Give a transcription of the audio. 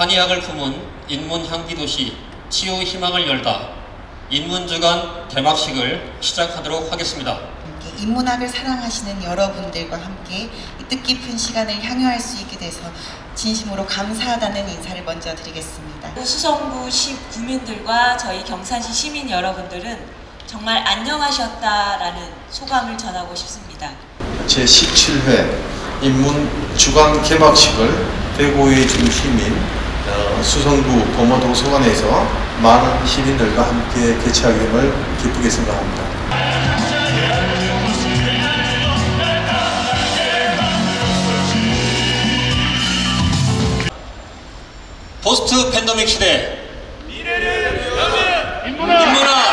한의학을 품은 인문 향기 도시 치유 희망을 열다 인문 주간 개막식을 시작하도록 하겠습니다. 인문학을 사랑하시는 여러분들과 함께 이 뜻깊은 시간을 향유할 수 있게 돼서 진심으로 감사하다는 인사를 먼저 드리겠습니다. 수성구 시 구민들과 저희 경산시 시민 여러분들은 정말 안녕하셨다라는 소감을 전하고 싶습니다. 제17회 인문 주간 개막식을 대구의 중심인 어, 어, 수성구 도모도서관에서 많은 시민들과 함께 개최하게 됨을 기쁘게 생각합니다. 포스트 팬더믹 시대 미래를 위한 인문화